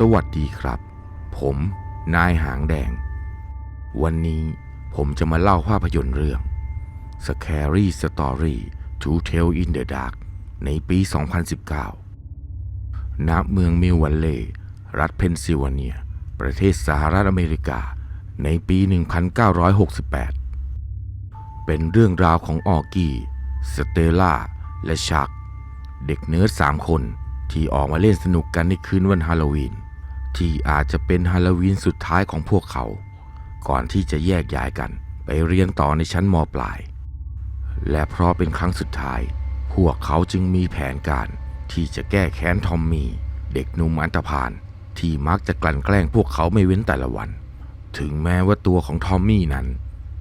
สวัสดีครับ ผมนายหางแดง วันนี้ผมจะมาเล่าภาพยนตร์เรื่อง Scary Story to Tell in the Dark ในปี 2019 ณ เมืองมิวัลเลย์รัฐเพนซิลเวเนีย ประเทศสหรัฐอเมริกา ในปี 1968 เป็นเรื่องราวของออร์กี้ สเตลล่า และชัก เด็กเนิร์ดสามคนที่ออกมาเล่นสนุกกันในคืนวันฮาโลวีน ที่อาจจะเป็นฮาโลวีนสุดท้ายของพวกเขา ก่อนที่จะแยกย้ายกันไปเรียนต่อในชั้นมปลาย และเพราะเป็นครั้งสุดท้าย พวกเขาจึงมีแผนการที่จะแก้แค้นทอมมี่ เด็กหนุ่มอันธพาลที่มักจะกลั่นแกล้งพวกเขาไม่เว้นแต่ละวัน ถึงแม้ว่าตัวของทอมมี่นั้น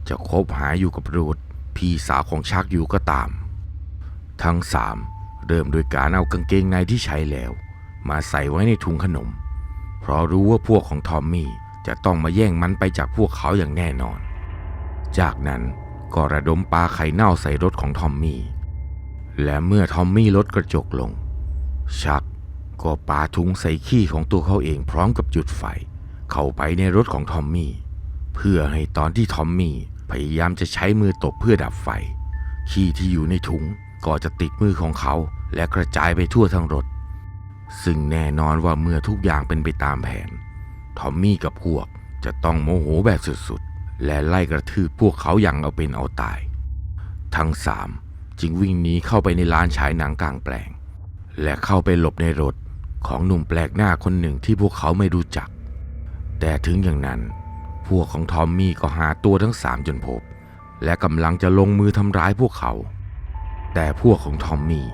จะคบหาอยู่กับรูทพี่สาวของชักอยู่ก็ตาม ทั้งสามเริ่มโดยการเอากางเกงในที่ใช้แล้ว มาใส่ไว้ในถุงขนม เพราะรู้ว่าพวกของทอมมี่จะต้องมาแย่งมันไปจากพวกเขาอย่างแน่นอน จากนั้นก็ระดมปาไข่เน่าใส่รถของทอมมี่ และเมื่อทอมมี่ลดกระจกลง ชักก็ปาถุงใส่ขี้ของตัวเขาเองพร้อมกับจุดไฟ เข้าไปในรถของทอมมี่ เพื่อให้ตอนที่ทอมมี่พยายามจะใช้มือตบเพื่อดับไฟ ขี้ที่อยู่ในถุงก็จะติดมือของเขาและกระจายไปทั่วทั้งรถ ซึ่งแน่นอนว่าเมื่อทุกอย่างเป็นไปตามแผน ทอมมี่กับพวกจะต้องโมโหแบบสุดๆ และไล่กระทืบพวกเขาอย่างเอาเป็นเอาตาย ทั้งสามจึงวิ่งหนีเข้าไปในร้านฉายหนังกลางแปลง และเข้าไปหลบในรถของหนุ่มแปลกหน้าคนหนึ่งที่พวกเขาไม่รู้จัก แต่ถึงอย่างนั้น พวกของทอมมี่ก็หาตัวทั้งสามจนพบ และกำลังจะลงมือทำร้ายพวกเขา แต่พวกของทอมมี่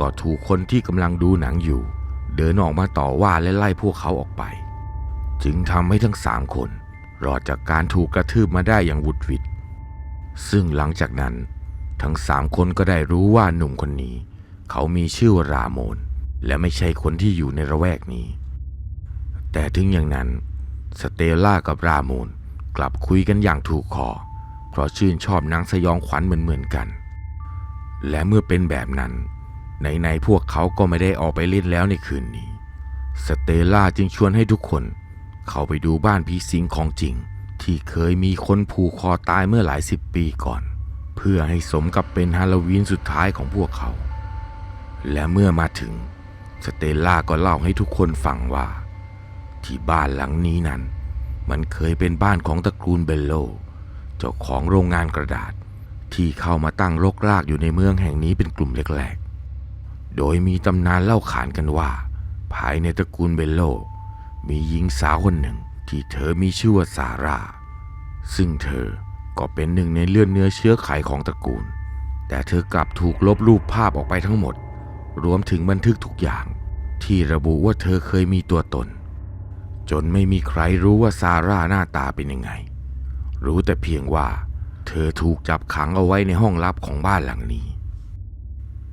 ก็ถูกคนที่กำลังดูหนังอยู่ เดินออกมาต่อว่าและไล่พวกเขาออกไป จึงทำให้ทั้งสามคนรอดจากการถูกกระทืบมาได้อย่างวุดวิดซึ่งหลังจากนั้น ทั้งสามคนก็ได้รู้ว่าหนุ่มคนนี้ เขามีชื่อว่ารามอนและไม่ใช่คนที่อยู่ในระแวกนี้ แต่ถึงอย่างนั้น สเตลล่ากับรามอนกลับคุยกันอย่างถูกคอ เพราะชื่นชอบนังสยองขวัญเหมือนๆกัน และเมื่อเป็นแบบนั้น ไหนๆพวกเขาก็ไม่ได้ออกไปเล่นแล้วในคืนนี้ สเตล่าจึงชวนให้ทุกคน เข้าไปดูบ้านผีสิงของจริง ที่เคยมีคนผูกคอตายเมื่อหลายสิบปีก่อน เพื่อให้สมกับเป็นฮาโลวีนสุดท้ายของพวกเขา และเมื่อมาถึง สเตลล่าก็เล่าให้ทุกคนฟังว่า ที่บ้านหลังนี้นั้น มันเคยเป็นบ้านของตระกูลเบลโล เจ้าของโรงงานกระดาษที่เข้ามาตั้งรกรากอยู่ในเมืองแห่งนี้เป็นกลุ่มแรกๆ โดยมีตำนานเล่าขานกันว่า ภายในตระกูลเบลโล มีหญิงสาวคนหนึ่งที่เธอมีชื่อว่าซาร่า ซึ่งเธอก็เป็นหนึ่งในเลือดเนื้อเชื้อไขของตระกูล แต่เธอกลับถูกลบรูปภาพออกไปทั้งหมด รวมถึงบันทึกทุกอย่าง ที่ระบุว่าเธอเคยมีตัวตน จนไม่มีใครรู้ว่าซาร่าหน้าตาเป็นยังไง รู้แต่เพียงว่า เธอถูกจับขังเอาไว้ในห้องลับของบ้านหลังนี้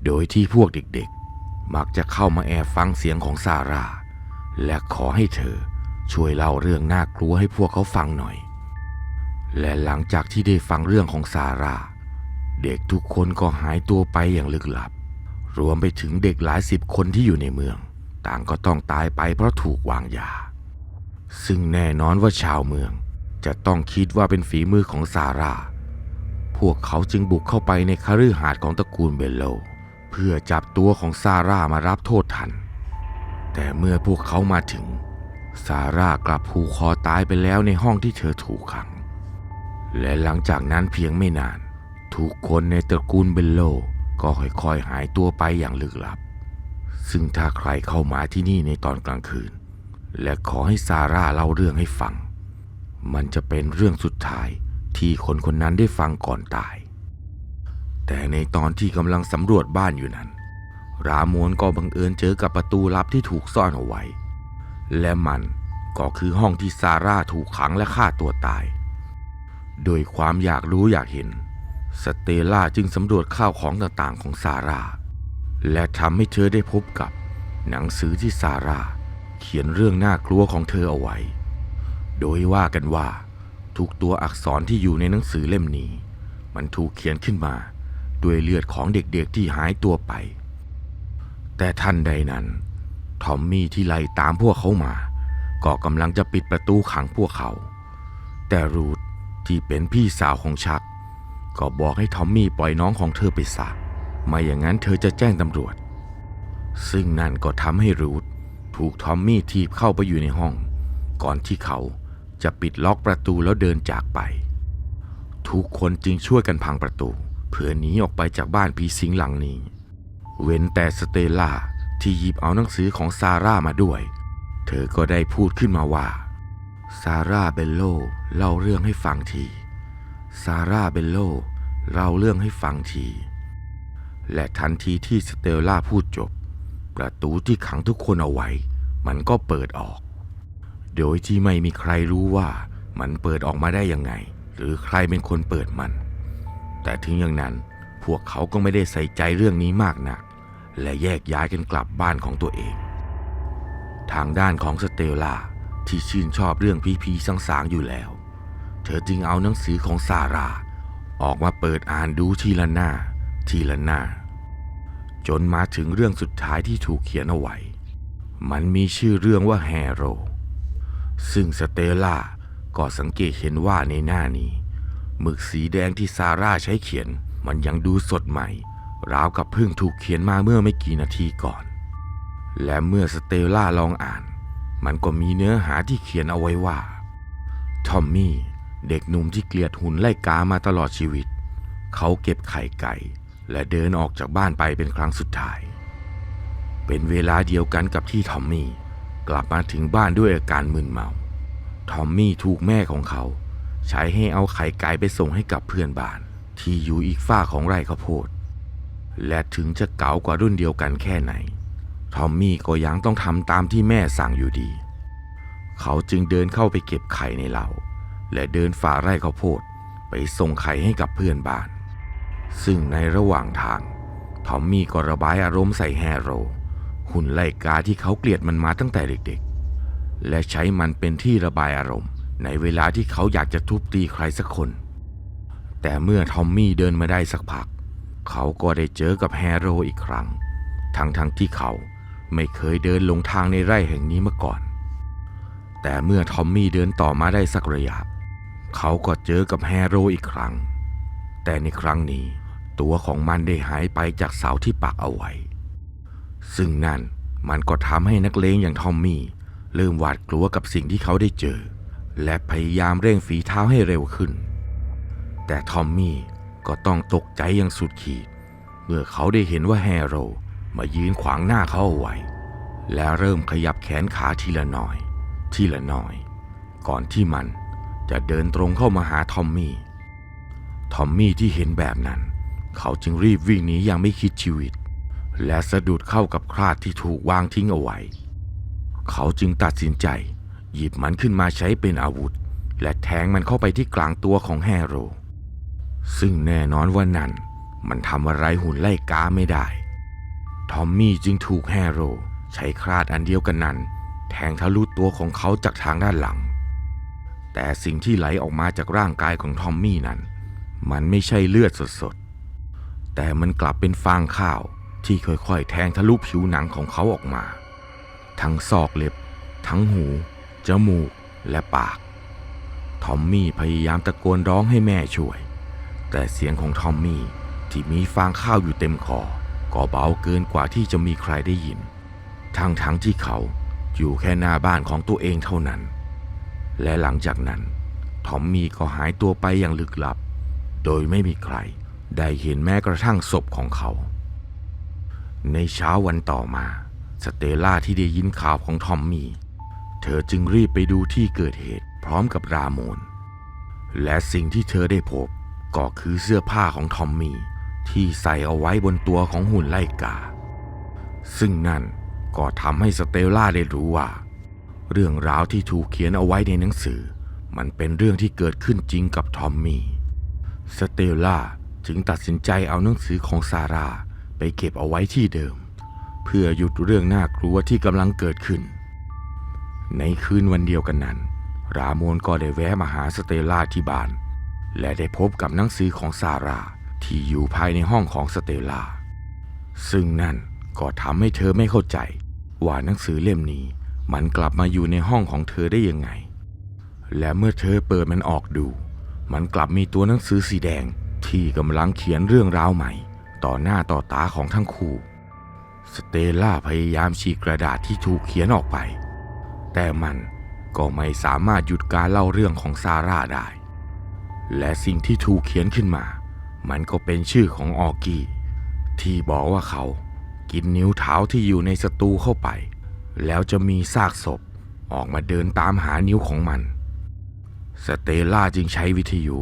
โดยที่พวกเด็กๆ มักจะเข้ามาแอบฟังเสียงของซาร่า และขอให้เธอช่วยเล่าเรื่องน่ากลัวให้พวกเขาฟังหน่อย และหลังจากที่ได้ฟังเรื่องของซาร่า เด็กทุกคนก็หายตัวไปอย่างลึกลับ รวมไปถึงเด็กหลายสิบคนที่อยู่ในเมือง ต่างก็ต้องตายไปเพราะถูกวางยา ซึ่งแน่นอนว่าชาวเมืองจะต้องคิดว่าเป็นฝีมือของซาร่า พวกเขาจึงบุกเข้าไปในคฤหาสน์ของตระกูลเบลโล พื่อจับตัวของซาร่ามารับโทษทัน แต่เมื่อพวกเขามาถึง ซาร่ากลับผูกคอตายไปแล้วในห้องที่เธอถูกขัง และหลังจากนั้นเพียงไม่นาน ทุกคนในตระกูลเบลโลก็ค่อยๆหายตัวไปอย่างลึกลับ ซึ่งถ้าใครเข้ามาที่นี่ในตอนกลางคืน และขอให้ซาร่าเล่าเรื่องให้ฟัง มันจะเป็นเรื่องสุดท้ายที่คนคนนั้นได้ฟังก่อนตาย แต่ในตอนที่กำลังสำรวจบ้านอยู่นั้น รามวนก็บังเอิญเจอกับประตูลับที่ถูกซ่อนเอาไว้ และมันก็คือห้องที่ซาร่าถูกขังและฆ่าตัวตาย โดยความอยากรู้อยากเห็น สเตลล่าจึงสำรวจข้าวของต่างๆของซาร่า และทำให้เธอได้พบกับ หนังสือที่ซาร่าเขียนเรื่องน่ากลัวของเธอเอาไว้ โดยว่ากันว่า ทุกตัวอักษรที่อยู่ในหนังสือเล่มนี้ มันถูกเขียนขึ้นมา ด้วยเลือดของเด็กๆที่หายตัวไป แต่ทันใดนั้นทอมมี่ที่ไล่ตามพวกเขามา ก็กำลังจะปิดประตูขังพวกเขา แต่รูทที่เป็นพี่สาวของชัก ก็บอกให้ทอมมี่ปล่อยน้องของเธอไปซะไม่อย่างนั้นเธอจะแจ้งตำรวจ ซึ่งนั่นก็ทำให้รูทถูกทอมมี่ทีบเข้าไปอยู่ในห้อง ก่อนที่เขาจะปิดล็อกประตูแล้วเดินจากไป ทุกคนจึงช่วยกันพังประตู เพื่อหนีออกไปจากบ้านผีสิงหลังนี้ เว้นแต่สเตลล่าที่หยิบเอาหนังสือของซาร่ามาด้วย เธอก็ได้พูดขึ้นมาว่า ซาร่าเบลโลเล่าเรื่องให้ฟังที ซาร่าเบลโลเล่าเรื่องให้ฟังที และทันทีที่สเตลล่าพูดจบ ประตูที่ขังทุกคนเอาไว้ มันก็เปิดออก โดยที่ไม่มีใครรู้ว่ามันเปิดออกมาได้ยังไง หรือใครเป็นคนเปิดมัน แต่ถึงอย่างนั้นพวกเขาก็ไม่ได้ใส่ใจเรื่องนี้มากนัก และแยกย้ายกันกลับบ้านของตัวเอง ทางด้านของสเตลลาที่ชื่นชอบเรื่องพีพีสังสางอยู่แล้ว เธอจึงเอาหนังสือของซาร่าออกมาเปิดอ่านดูทีละหน้า ทีละหน้า จนมาถึงเรื่องสุดท้ายที่ถูกเขียนเอาไว้ มันมีชื่อเรื่องว่าแฮโร ซึ่งสเตลล่าก็สังเกตเห็นว่าในหน้านี้ หมึกสีแดงที่ซาร่าใช้เขียน มันยังดูสดใหม่ ราวกับเพิ่งถูกเขียนมาเมื่อไม่กี่นาทีก่อน และเมื่อสเตลล่าลองอ่าน มันก็มีเนื้อหาที่เขียนเอาไว้ว่า ทอมมี่ เด็กหนุ่มที่เกลียดหุ่นไล่กามาตลอดชีวิต เขาเก็บไข่ไก่ และเดินออกจากบ้านไปเป็นครั้งสุดท้าย เป็นเวลาเดียวกันกับที่ทอมมี่ กลับมาถึงบ้านด้วยอาการมึนเมา ทอมมี่ถูกแม่ของเขา ใช้ให้เอาไข่ไก่ไปส่งให้กับเพื่อนบ้าน ที่อยู่อีกฝ้าของไร่ข้าวโพด และถึงจะเก๋ากว่ารุ่นเดียวกันแค่ไหน ทอมมี่ก็ยังต้องทำตามที่แม่สั่งอยู่ดี เขาจึงเดินเข้าไปเก็บไข่ในเหล้าและเดินฝ่าไร่ข้าวโพดไปส่งไข่ให้กับเพื่อนบ้าน ซึ่งในระหว่างทาง ทอมมี่ก็ระบายอารมณ์ใส่แฮโร หุ่นไล่กาที่เขาเกลียดมันมาตั้งแต่เด็กๆ และใช้มันเป็นที่ระบายอารมณ์ ในเวลาที่เขาอยากจะทุบตีใครสักคน แต่เมื่อทอมมี่เดินมาได้สักพัก เขาก็ได้เจอกับแฮโรอีกครั้ง ทั้งๆทที่เขาไม่เคยเดินลงทางในไร่แห่งนี้มาก่อน แต่เมื่อทอมมี่เดินต่อมาได้สักระยะ เขาก็เจอกับแฮโรอีกครั้ง แต่ในครั้งนี้ตัวของมันได้หายไปจากเสาที่ปักเอาไว้ ซึ่งนั่นมันก็ทำให้นักเลงอย่างทอมมี่เริ่มหวาดกลัวกับสิ่งที่เขาได้เจอ และพยายามเร่งฝีเท้าให้เร็วขึ้น แต่ทอมมี่ก็ต้องตกใจอย่างสุดขีด เมื่อเขาได้เห็นว่าแฮร์โรมายืนขวางหน้าเขาเอาไว้ และเริ่มขยับแขนขาทีละน้อย ทีละน้อย ก่อนที่มันจะเดินตรงเข้ามาหาทอมมี่ ทอมมี่ที่เห็นแบบนั้น เขาจึงรีบวิ่งหนีอย่างไม่คิดชีวิต และสะดุดเข้ากับคราดที่ถูกวางทิ้งเอาไว้ เขาจึงตัดสินใจ หยิบมันขึ้นมาใช้เป็นอาวุธ และแทงมันเข้าไปที่กลางตัวของแฮโร ซึ่งแน่นอนว่านั่นมันทำอะไรหุ่นไล่กาไม่ได้ ทอมมี่จึงถูกแฮโร ใช้คราดอันเดียวกันนั้น แทงทะลุตัวของเขาจากทางด้านหลัง แต่สิ่งที่ไหลออกมาจากร่างกายของทอมมี่นั้น มันไม่ใช่เลือดสดๆ แต่มันกลับเป็นฟางข้าวที่ค่อยๆ แทงทะลุผิวหนังของเขาออกมา ทั้งซอกเล็บ ทั้งหู จมูกและปาก ทอมมี่พยายามตะโกนร้องให้แม่ช่วย แต่เสียงของทอมมี่ที่มีฟางข้าวอยู่เต็มคอก็เบาเกินกว่าที่จะมีใครได้ยิน ทั้งทั้งๆที่เขาอยู่แค่หน้าบ้านของตัวเองเท่านั้น และหลังจากนั้น ทอมมี่ก็หายตัวไปอย่างลึกลับ โดยไม่มีใครได้เห็นแม้กระทั่งศพของเขา ในเช้าวันต่อมา สเตล่าที่ได้ยินข่าวของทอมมี่ เธอจึงรีบไปดูที่เกิดเหตุพร้อมกับราโมน และสิ่งที่เธอได้พบก็คือเสื้อผ้าของทอมมี่ที่ใส่เอาไว้บนตัวของหุ่นไล่กา ซึ่งนั่นก็ทำให้สเตลล่าได้รู้ว่า เรื่องราวที่ถูกเขียนเอาไว้ในหนังสือ มันเป็นเรื่องที่เกิดขึ้นจริงกับทอมมี่ สเตลล่าจึงตัดสินใจเอาหนังสือของซาร่าไปเก็บเอาไว้ที่เดิม เพื่อหยุดเรื่องน่ากลัวที่กำลังเกิดขึ้น ในคืนวันเดียวกันนั้น รามอนก็ได้แวะมาหาสเตล่าที่บ้าน และได้พบกับหนังสือของซาร่าที่อยู่ภายในห้องของสเตล่า ซึ่งนั่นก็ทำให้เธอไม่เข้าใจ ว่าหนังสือเล่มนี้มันกลับมาอยู่ในห้องของเธอได้ยังไง และเมื่อเธอเปิดมันออกดู มันกลับมีตัวหนังสือสีแดงที่กำลังเขียนเรื่องราวใหม่ ต่อหน้าต่อตาของทั้งคู่ สเตล่าพยายามฉีกกระดาษที่ถูกเขียนออกไป แต่มันก็ไม่สามารถหยุดการเล่าเรื่องของซาร่าได้ และสิ่งที่ถูกเขียนขึ้นมา มันก็เป็นชื่อของออกี้ ที่บอกว่าเขากินนิ้วเท้าที่อยู่ในสตูเข้าไป แล้วจะมีซากศพออกมาเดินตามหานิ้วของมัน สเตล่าจึงใช้วิทยุ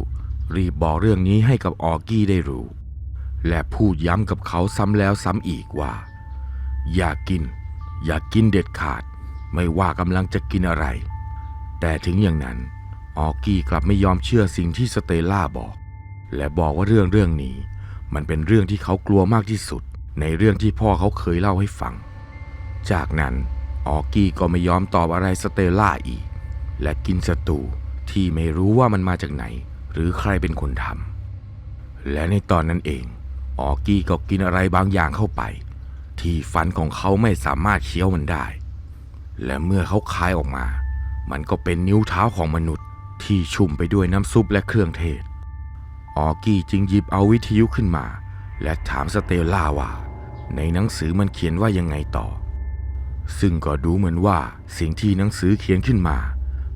รีบบอกเรื่องนี้ให้กับออกี้ได้รู้ และพูดย้ำกับเขาซ้ำแล้วซ้ำอีกว่า อย่ากิน อย่ากินเด็ดขาด ไม่ว่ากำลังจะกินอะไร แต่ถึงอย่างนั้น ออกี้กลับไม่ยอมเชื่อสิ่งที่สเตล่าบอก และบอกว่าเรื่องเรื่องนี้ มันเป็นเรื่องที่เขากลัวมากที่สุด ในเรื่องที่พ่อเขาเคยเล่าให้ฟัง จากนั้นออกี้ก็ไม่ยอมตอบอะไรสเตลล่าอีก และกินสตูที่ไม่รู้ว่ามันมาจากไหน หรือใครเป็นคนทำและในตอนนั้นเอง ออกี้ก็กินอะไรบางอย่างเข้าไป ที่ฟันของเขาไม่สามารถเคี้ยวมันได้ และเมื่อเขาคายออกมา มันก็เป็นนิ้วเท้าของมนุษย์ที่ชุ่มไปด้วยน้ำซุปและเครื่องเทศ ออกี้จึงหยิบเอาวิทยุขึ้นมา และถามสเตลล่าว่า ในหนังสือมันเขียนว่ายังไงต่อ ซึ่งก็ดูเหมือนว่าสิ่งที่หนังสือเขียนขึ้นมา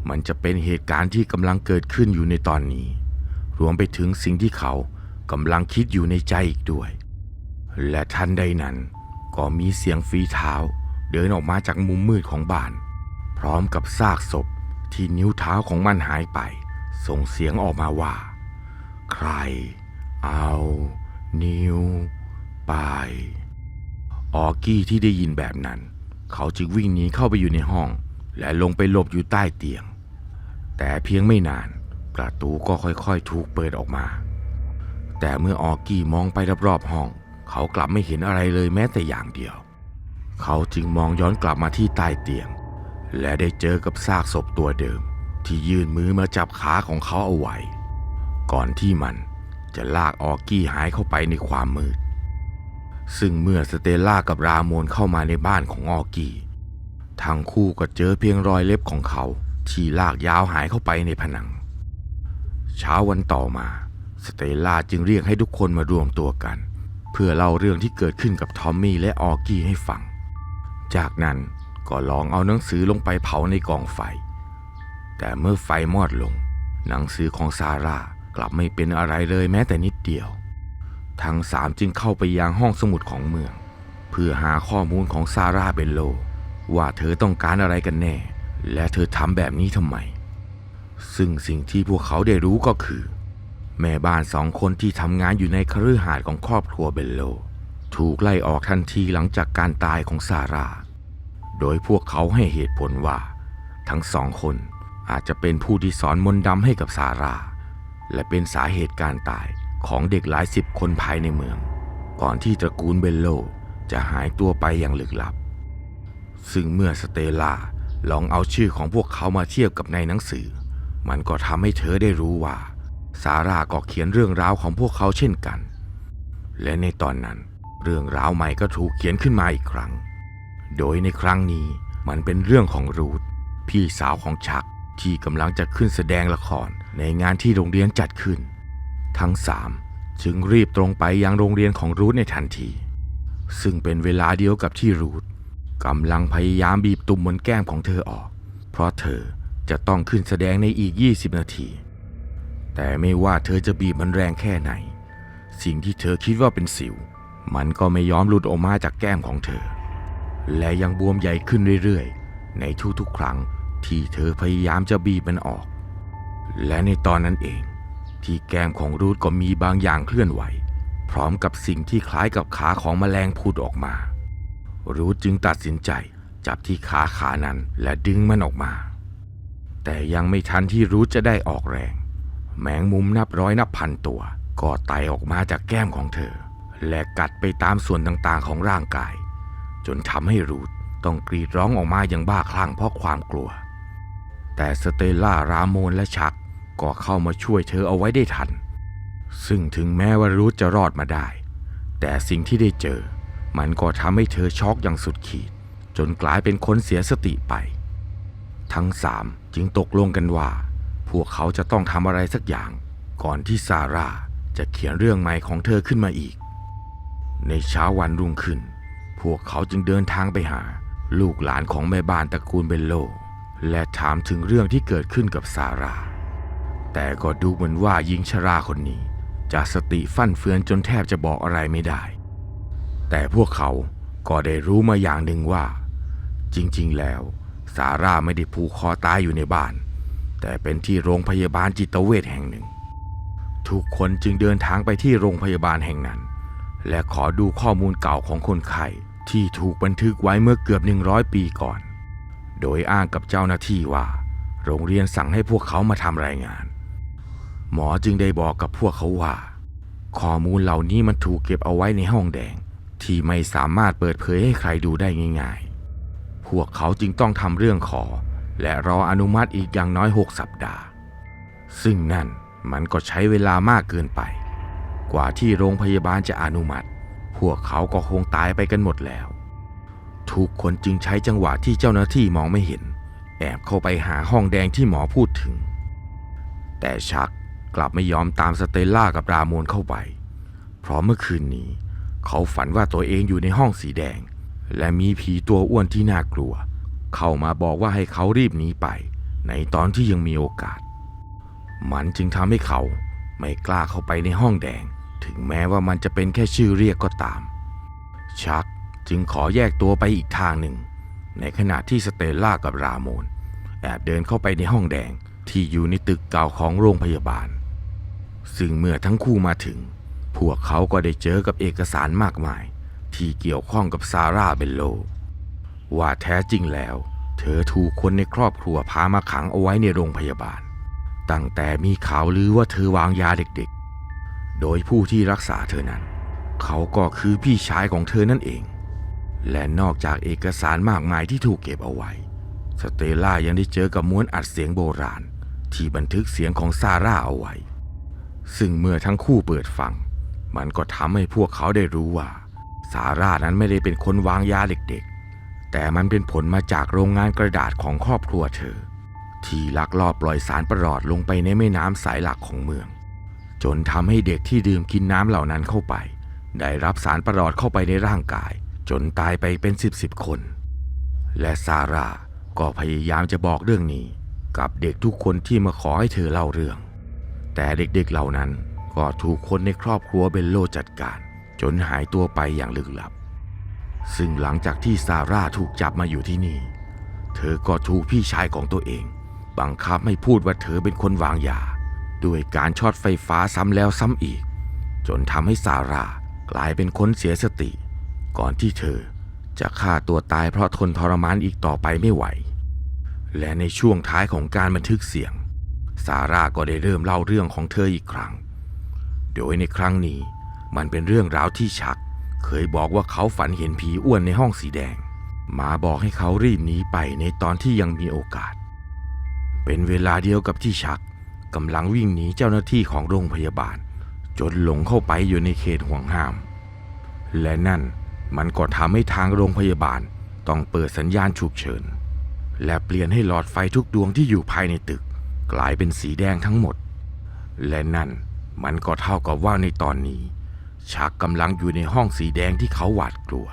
มันจะเป็นเหตุการณ์ที่กำลังเกิดขึ้นอยู่ในตอนนี้ รวมไปถึงสิ่งที่เขากำลังคิดอยู่ในใจอีกด้วย และทันใดนั้นก็มีเสียงฝีเท้า เดินออกมาจากมุมมืดของบ้าน พร้อมกับซากศพที่นิ้วเท้าของมันหายไป ส่งเสียงออกมาว่า ใคร เอา นิ้ว ไป ออกี้ที่ได้ยินแบบนั้น เขาจึงวิ่งหนีเข้าไปอยู่ในห้อง และลงไปหลบอยู่ใต้เตียง แต่เพียงไม่นาน ประตูก็ค่อยๆถูกเปิดออกมา แต่เมื่อออกี้มองไปรอบๆห้อง เขากลับไม่เห็นอะไรเลยแม้แต่อย่างเดียว เขาจึงมองย้อนกลับมาที่ใต้เตียง และได้เจอกับซากศพตัวเดิม ที่ยื่นมือมาจับขาของเขาเอาไว้ ก่อนที่มันจะลากออกกี้หายเข้าไปในความมืด ซึ่งเมื่อสเตลล่ากับรามนเข้ามาในบ้านของออกี้ทั้งคู่ก็เจอเพียงรอยเล็บของเขาที่ลากยาวหายเข้าไปในผนัง เช้าวันต่อมา สเตลล่าจึงเรียกให้ทุกคนมารวมตัวกัน เพื่อเล่าเรื่องที่เกิดขึ้นกับทอมมี่และออกี้ให้ฟัง จากนั้นก็ลองเอาหนังสือลงไปเผาในกองไฟ แต่เมื่อไฟมอดลง หนังสือของซาร่ากลับไม่เป็นอะไรเลยแม้แต่นิดเดียว ทั้งสามจึงเข้าไปยังห้องสมุดของเมือง เพื่อหาข้อมูลของซาร่าเบลโล ว่าเธอต้องการอะไรกันแน่ และเธอทำแบบนี้ทำไม ซึ่งสิ่งที่พวกเขาได้รู้ก็คือ แม่บ้านสองคนที่ทำงานอยู่ในคฤหาสน์ของครอบครัวเบลโล ถูกไล่ออกทันทีหลังจากการตายของซาร่า โดยพวกเขาให้เหตุผลว่า ทั้งสองคนอาจจะเป็นผู้ที่สอนมนต์ดำให้กับซาร่า และเป็นสาเหตุการตายของเด็กหลายสิบคนภายในเมือง ก่อนที่ตระกูลเบลโลจะหายตัวไปอย่างลึกลับ ซึ่งเมื่อสเตลล่าลองเอาชื่อของพวกเขามาเทียบกับในหนังสือ มันก็ทำให้เธอได้รู้ว่าซาร่าก็เขียนเรื่องราวของพวกเขาเช่นกัน และในตอนนั้น เรื่องราวใหม่ก็ถูกเขียนขึ้นมาอีกครั้ง โดยในครั้งนี้มันเป็นเรื่องของรูทพี่สาวของชักที่กำลังจะขึ้นแสดงละครในงานที่โรงเรียนจัดขึ้น ทั้งสามจึงรีบตรงไปยังโรงเรียนของรูทในทันที ซึ่งเป็นเวลาเดียวกับที่รูทกำลังพยายามบีบตุ่มบนแก้มของเธอออก เพราะเธอจะต้องขึ้นแสดงในอีก 20 นาที แต่ไม่ว่าเธอจะบีบมันแรงแค่ไหน สิ่งที่เธอคิดว่าเป็นสิว มันก็ไม่ยอมหลุดออกมาจากแก้มของเธอ และยังบวมใหญ่ขึ้นเรื่อยๆ ในทุกๆครั้งที่เธอพยายามจะบีบมันออก และในตอนนั้นเอง ที่แก้มของรูทก็มีบางอย่างเคลื่อนไหว พร้อมกับสิ่งที่คล้ายกับขาของแมลงพูดออกมา รูทจึงตัดสินใจจับที่ขาขานั้นและดึงมันออกมา แต่ยังไม่ทันที่รูทจะได้ออกแรง แมงมุมนับร้อยนับพันตัว ก็ไต่ออกมาจากแก้มของเธอ และกัดไปตามส่วนต่างๆของร่างกาย จนทำให้รูทต้องกรีดร้องออกมาอย่างบ้าคลั่งเพราะความกลัว แต่สเตลล่ารามอนและชักก็เข้ามาช่วยเธอเอาไว้ได้ทัน ซึ่งถึงแม้ว่ารูทจะรอดมาได้ แต่สิ่งที่ได้เจอ มันก็ทำให้เธอช็อกอย่างสุดขีด จนกลายเป็นคนเสียสติไป ทั้งสามจึงตกลงกันว่า พวกเขาจะต้องทำอะไรสักอย่าง ก่อนที่ซาร่าจะเขียนเรื่องใหม่ของเธอขึ้นมาอีก ในเช้าวันรุ่งขึ้น พวกเขาจึงเดินทางไปหา ลูกหลานของแม่บ้านตระกูลเบลโล และถามถึงเรื่องที่เกิดขึ้นกับซาร่า แต่ก็ดูเหมือนว่าหญิงชราคนนี้ จะสติฟั่นเฟือนจนแทบจะบอกอะไรไม่ได้ แต่พวกเขาก็ได้รู้มาอย่างหนึ่งว่า จริงๆ แล้ว ซาร่าไม่ได้ผูกคอตายอยู่ในบ้าน แต่เป็นที่โรงพยาบาลจิตเวชแห่งหนึ่ง ทุกคนจึงเดินทางไปที่โรงพยาบาลแห่งนั้น และขอดูข้อมูลเก่าของคนไข้ที่ถูกบันทึกไว้เมื่อเกือบ 100 ปีก่อน โดยอ้างกับเจ้าหน้าที่ว่า โรงเรียนสั่งให้พวกเขามาทำรายงาน หมอจึงได้บอกกับพวกเขาว่า ข้อมูลเหล่านี้มันถูกเก็บเอาไว้ในห้องแดง ที่ไม่สามารถเปิดเผยให้ใครดูได้ง่ายๆ พวกเขาจึงต้องทำเรื่องขอ และรออนุมัติอีกอย่างน้อย 6 สัปดาห์ ซึ่งนั่นมันก็ใช้เวลามากเกินไป กว่าที่โรงพยาบาลจะอนุมัติ พวกเขาก็คงตายไปกันหมดแล้ว ทุกคนจึงใช้จังหวะที่เจ้าหน้าที่มองไม่เห็น แอบเข้าไปหาห้องแดงที่หมอพูดถึง แต่ชักกลับไม่ยอมตามสเตลล่ากับรามนเข้าไป เพราะเมื่อคืนนี้ เขาฝันว่าตัวเองอยู่ในห้องสีแดง และมีผีตัวอ้วนที่น่ากลัว เข้ามาบอกว่าให้เขารีบหนีไป ในตอนที่ยังมีโอกาส มันจึงทำให้เขาไม่กล้าเข้าไปในห้องแดง ถึงแม้ว่ามันจะเป็นแค่ชื่อเรียกก็ตาม ชักจึงขอแยกตัวไปอีกทางหนึ่ง ในขณะที่สเตลล่ากับรามน แอบเดินเข้าไปในห้องแดงที่อยู่ในตึกเก่าของโรงพยาบาล ซึ่งเมื่อทั้งคู่มาถึง พวกเขาก็ได้เจอกับเอกสารมากมาย ที่เกี่ยวข้องกับซาร่าเบลโล ว่าแท้จริงแล้ว เธอถูกคนในครอบครัวพามาขังเอาไว้ในโรงพยาบาล ตั้งแต่มีข่าวลือว่าเธอวางยาเด็ก โดยผู้ที่รักษาเธอนั้น เขาก็คือพี่ชายของเธอนั่นเอง และนอกจากเอกสารมากมายที่ถูกเก็บเอาไว้ สเตล่ายังได้เจอกับม้วนอัดเสียงโบราณ ที่บันทึกเสียงของซาร่าเอาไว้ ซึ่งเมื่อทั้งคู่เปิดฟัง มันก็ทำให้พวกเขาได้รู้ว่า ซาร่านั้นไม่ได้เป็นคนวางยาเด็กๆ แต่มันเป็นผลมาจากโรงงานกระดาษของครอบครัวเธอ ที่ลักลอบปล่อยสารประหลอดลงไปในแม่น้ำสายหลักของเมือง จนทำให้เด็กที่ดื่มกินน้ำเหล่านั้นเข้าไป ได้รับสารประหลอดเข้าไปในร่างกาย จนตายไปเป็นสิบสิบคน และซาร่าก็พยายามจะบอกเรื่องนี้ กับเด็กทุกคนที่มาขอให้เธอเล่าเรื่อง แต่เด็กๆเหล่านั้นก็ถูกคนในครอบครัวเบลโลจัดการ จนหายตัวไปอย่างลึกลับ ซึ่งหลังจากที่ซาร่าถูกจับมาอยู่ที่นี่ เธอก็ถูกพี่ชายของตัวเอง บังคับให้พูดว่าเธอเป็นคนวางยา ด้วยการช็อตไฟฟ้าซ้ำแล้วซ้ำอีก จนทำให้ซาร่ากลายเป็นคนเสียสติ ก่อนที่เธอจะฆ่าตัวตายเพราะทนทรมานอีกต่อไปไม่ไหว และในช่วงท้ายของการบันทึกเสียง ซาร่าก็ได้เริ่มเล่าเรื่องของเธออีกครั้ง โดยในครั้งนี้มันเป็นเรื่องราวที่ชัก เคยบอกว่าเขาฝันเห็นผีอ้วนในห้องสีแดง มาบอกให้เขารีบหนีไปในตอนที่ยังมีโอกาส เป็นเวลาเดียวกับที่ชัก กำลังวิ่งหนีเจ้าหน้าที่ของโรงพยาบาล จนหลงเข้าไปอยู่ในเขตห่วงห้าม และนั่นมันก็ทำให้ทางโรงพยาบาลต้องเปิดสัญญาณฉุกเฉิน และเปลี่ยนให้หลอดไฟทุกดวงที่อยู่ภายในตึก กลายเป็นสีแดงทั้งหมด และนั่นมันก็เท่ากับว่าในตอนนี้ชักกำลังอยู่ในห้องสีแดงที่เขาหวาดกลัว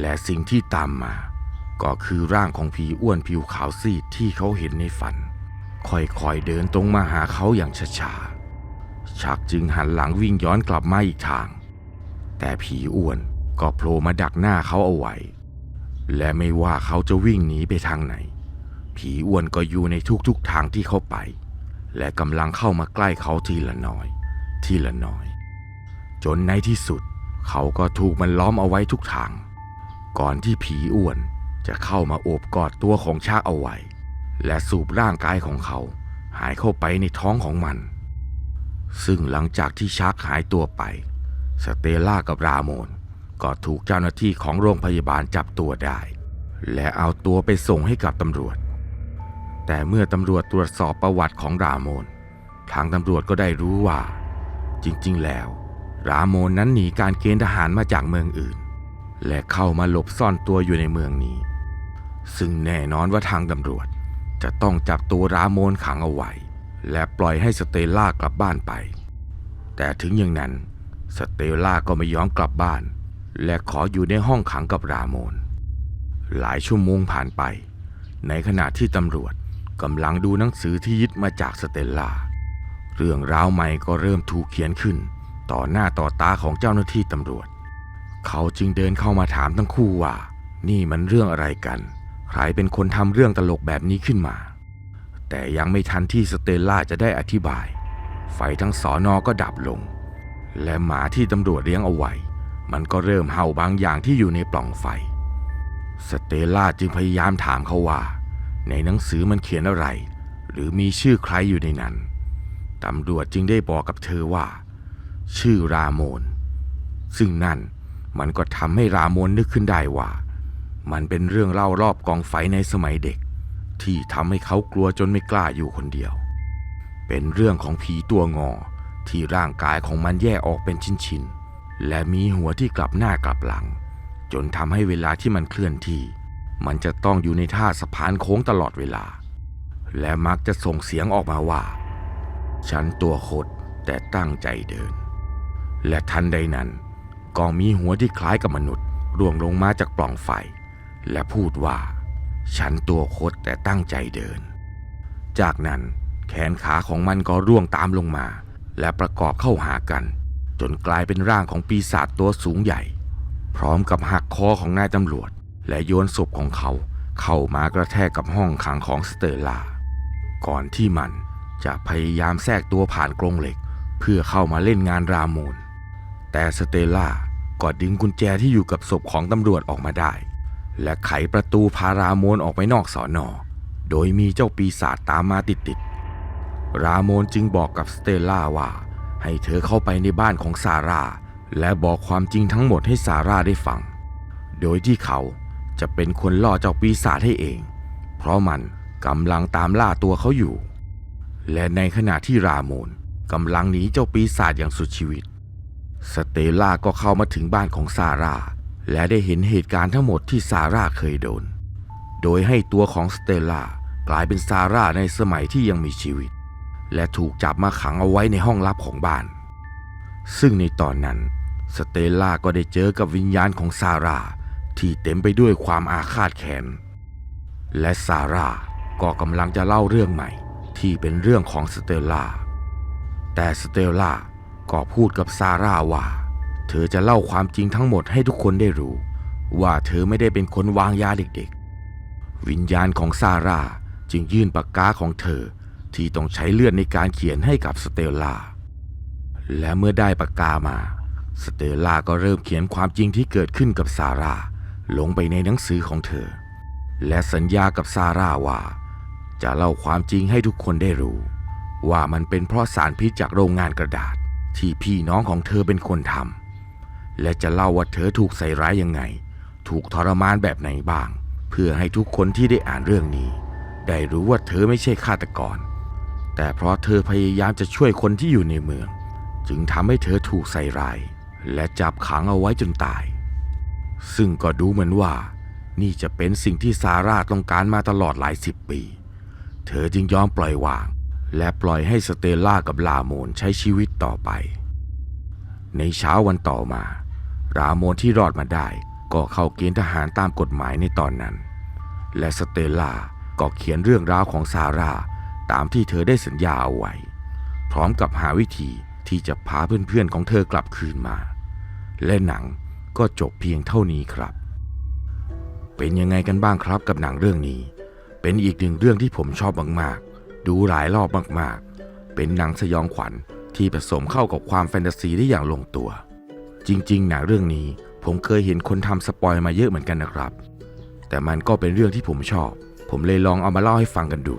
และสิ่งที่ตามมา ก็คือร่างของผีอ้วนผิวขาวซีดที่เขาเห็นในฝัน ค่อยๆเดินตรงมาหาเขาอย่างช้าๆชักจึงหันหลังวิ่งย้อนกลับมาอีกทาง แต่ผีอ้วนก็โผล่มาดักหน้าเขาเอาไว้ และไม่ว่าเขาจะวิ่งหนีไปทางไหน ผีอ้วนก็อยู่ในทุกๆทางที่เขาไป และกำลังเข้ามาใกล้เขาทีละน้อย ทีละน้อย จนในที่สุด เขาก็ถูกมันล้อมเอาไว้ทุกทาง ก่อนที่ผีอ้วนจะเข้ามาโอบกอดตัวของชากเอาไว้ และสูบร่างกายของเขา หายเข้าไปในท้องของมัน ซึ่งหลังจากที่ชักหายตัวไป สเตล่ากับรามนก็ถูกเจ้าหน้าที่ของโรงพยาบาลจับตัวได้ และเอาตัวไปส่งให้กับตำรวจ แต่เมื่อตำรวจตรวจสอบประวัติของรามน ทางตำรวจก็ได้รู้ว่า จริงๆ แล้ว รามนนั้นหนีการเกณฑ์ทหารมาจากเมืองอื่น และเข้ามาหลบซ่อนตัวอยู่ในเมืองนี้ ซึ่งแน่นอนว่าทางตำรวจ จะต้องจับตัวรามนขังเอาไว้ และปล่อยให้สเตลล่ากลับบ้านไป แต่ถึงอย่างนั้นสเตลล่าก็ไม่ยอมกลับบ้าน และขออยู่ในห้องขังกับรามน หลายชั่วโมงผ่านไป ในขณะที่ตำรวจกำลังดูหนังสือที่ยึดมาจากสเตลล่า เรื่องราวใหม่ก็เริ่มถูกเขียนขึ้น ต่อหน้าต่อตาของเจ้าหน้าที่ตำรวจ เขาจึงเดินเข้ามาถามทั้งคู่ว่า นี่มันเรื่องอะไรกัน ใครเป็นคนทำเรื่องตลกแบบนี้ขึ้นมา แต่ยังไม่ทันที่สเตลล่าจะได้อธิบาย ไฟทั้งสอนอก็ดับลง และหมาที่ตำรวจเลี้ยงเอาไว้ มันก็เริ่มเห่าบางอย่างที่อยู่ในปล่องไฟ สเตลล่าจึงพยายามถามเขาว่า ในหนังสือมันเขียนอะไร หรือมีชื่อใครอยู่ในนั้นตำรวจจึงได้บอกกับเธอว่า ชื่อรามนซึ่งนั่นมันก็ทำให้รามนนึกขึ้นได้ว่า มันเป็นเรื่องเล่ารอบกองไฟในสมัยเด็ก ที่ทำให้เขากลัวจนไม่กล้าอยู่คนเดียว เป็นเรื่องของผีตัวงอที่ร่างกายของมันแยกออกเป็นชิ้นๆ และมีหัวที่กลับหน้ากลับหลัง จนทำให้เวลาที่มันเคลื่อนที่ มันจะต้องอยู่ในท่าสะพานโค้งตลอดเวลา และมักจะส่งเสียงออกมาว่า ฉันตัวคดแต่ตั้งใจเดิน และทันใดนั้นก็มีหัวที่คล้ายกับมนุษย์ร่วงลงมาจากปล่องไฟ และพูดว่า ฉันตัวคดแต่ตั้งใจเดิน จากนั้นแขนขาของมันก็ร่วงตามลงมา และประกอบเข้าหากัน จนกลายเป็นร่างของปีศาจตัวสูงใหญ่ พร้อมกับหักคอของนายตำรวจ และโยนศพของเขาเข้ามากระแทกกับห้องขังของสเตอร์ลา ก่อนที่มันจะพยายามแทรกตัวผ่านกรงเหล็ก เพื่อเข้ามาเล่นงานรามูนแต่สเตลล่าก็ดึงกุญแจที่อยู่กับศพของตำรวจออกมาได้ และไขประตูพารามนออกไปนอกสอนอ โดยมีเจ้าปีศาจตามมาติดๆ รามนจึงบอกกับสเตลล่าว่า ให้เธอเข้าไปในบ้านของซาร่า และบอกความจริงทั้งหมดให้ซาร่าได้ฟัง โดยที่เขาจะเป็นคนล่อเจ้าปีศาจให้เอง เพราะมันกำลังตามล่าตัวเขาอยู่ และในขณะที่รามนกำลังหนีเจ้าปีศาจอย่างสุดชีวิต สเตลล่าก็เข้ามาถึงบ้านของซาร่า และได้เห็นเหตุการณ์ทั้งหมดที่ซาร่าเคยโดน โดยให้ตัวของสเตลล่ากลายเป็นซาร่าในสมัยที่ยังมีชีวิต และถูกจับมาขังเอาไว้ในห้องลับของบ้าน ซึ่งในตอนนั้นสเตลล่าก็ได้เจอกับวิญญาณของซาร่าที่เต็มไปด้วยความอาฆาตแค้น และซาร่าก็กำลังจะเล่าเรื่องใหม่ ที่เป็นเรื่องของสเตลล่า แต่สเตลล่าก็พูดกับซาร่าว่า เธอจะเล่าความจริงทั้งหมดให้ทุกคนได้รู้ ว่าเธอไม่ได้เป็นคนวางยาเด็กๆ วิญญาณของซาร่าจึงยื่นปากกาของเธอที่ต้องใช้เลือดในการเขียนให้กับสเตลลา และเมื่อได้ปากกามา สเตลลาก็เริ่มเขียนความจริงที่เกิดขึ้นกับซาร่าลงไปในหนังสือของเธอ และสัญญากับซาร่าว่า จะเล่าความจริงให้ทุกคนได้รู้ ว่ามันเป็นเพราะสารพิษจากโรงงานกระดาษ ที่พี่น้องของเธอเป็นคนทำ และจะเล่าว่าเธอถูกใส่ร้ายยังไง ถูกทรมานแบบไหนบ้าง เพื่อให้ทุกคนที่ได้อ่านเรื่องนี้ ได้รู้ว่าเธอไม่ใช่ฆาตกร แต่เพราะเธอพยายามจะช่วยคนที่อยู่ในเมือง จึงทำให้เธอถูกใส่ร้าย และจับขังเอาไว้จนตาย ซึ่งก็ดูเหมือนว่า นี่จะเป็นสิ่งที่ซาร่าต้องการมาตลอดหลายสิบปี เธอจึงยอมปล่อยวาง และปล่อยให้สเตลล่ากับลาโมนใช้ชีวิตต่อไป ในเช้าวันต่อมา ราโมนที่รอดมาได้ ก็เข้าเกณฑ์ทหารตามกฎหมายในตอนนั้น และสเตลล่าก็เขียนเรื่องราวของซาร่าตามที่เธอได้สัญญาเอาไว้ พร้อมกับหาวิธีที่จะพาเพื่อนๆของเธอกลับคืนมา และหนังก็จบเพียงเท่านี้ครับ เป็นยังไงกันบ้างครับกับหนังเรื่องนี้ เป็นอีกหนึ่งเรื่องที่ผมชอบมากๆ ดูหลายรอบมากๆ เป็นหนังสยองขวัญที่ผสมเข้ากับความแฟนตาซีได้อย่างลงตัว จริงๆนะเรื่องนี้ผมเคยเห็นคนทำสปอยมาเยอะเหมือนกันนะครับ แต่มันก็เป็นเรื่องที่ผมชอบ ผมเลยลองเอามาเล่าให้ฟังกันดู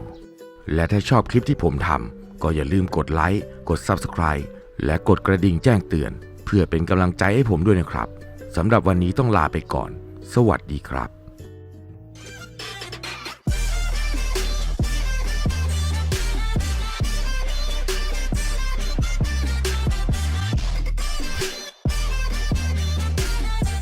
และถ้าชอบคลิปที่ผมทำก็อย่าลืมกดไลค์ กด Subscribe และกดกระดิ่งแจ้งเตือน เพื่อเป็นกำลังใจให้ผมด้วยนะครับสำหรับวันนี้ต้องลาไปก่อน สวัสดีครับ